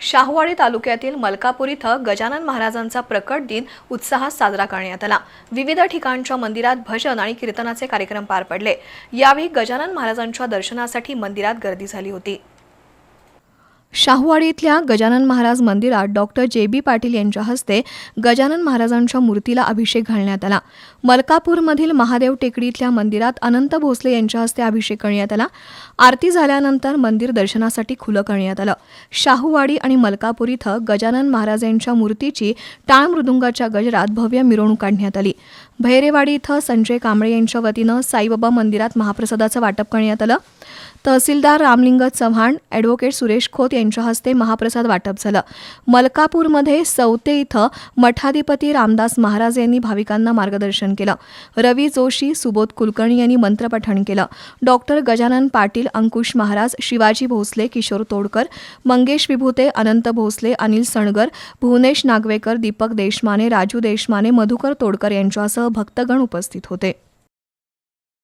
शाहूवाडी तालुक्यातील मलकापूर इथं गजानन महाराजांचा प्रकट दिन उत्साहात साजरा करण्यात आला. विविध ठिकाणच्या मंदिरात भजन आणि कीर्तनाचे कार्यक्रम पार पडले. यावेळी गजानन महाराजांच्या दर्शनासाठी मंदिरात गर्दी झाली होती. शाहूवाडी इथल्या गजानन महाराज मंदिरात डॉक्टर जे बी पाटील यांच्या हस्ते गजानन महाराजांच्या मूर्तीला अभिषेक घालण्यात आला. मलकापूरमधील महादेव टेकडी इथल्या मंदिरात अनंत भोसले यांच्या हस्ते अभिषेक करण्यात आला. आरती झाल्यानंतर मंदिर दर्शनासाठी खुलं करण्यात आलं. शाहूवाडी आणि मलकापूर इथं गजानन महाराज यांच्या मूर्तीची टाळ मृदुंगाच्या गजरात भव्य मिरवणूक काढण्यात आली. भैरेवाडी इथं संजय कांबळे यांच्या वतीनं साईबाबा मंदिरात महाप्रसादाचं वाटप करण्यात आलं. तहसीलदार रामलिंग चव्हाण ॲडव्होकेट सुरेश खोत यांच्या हस्ते महाप्रसाद वाटप झालं. मलकापूरमध्ये सौते इथं मठाधिपती रामदास महाराज यांनी भाविकांना मार्गदर्शन केलं. रवी जोशी सुबोध कुलकर्णी यांनी मंत्रपठण केलं. डॉक्टर गजानन पाटील अंकुश महाराज शिवाजी भोसले किशोर तोडकर मंगेश विभूते अनंत भोसले अनिल सणगर भुवनेश नागवेकर दीपक देशमाने राजू देशमाने मधुकर तोडकर यांच्यासह भक्तगण उपस्थित होते.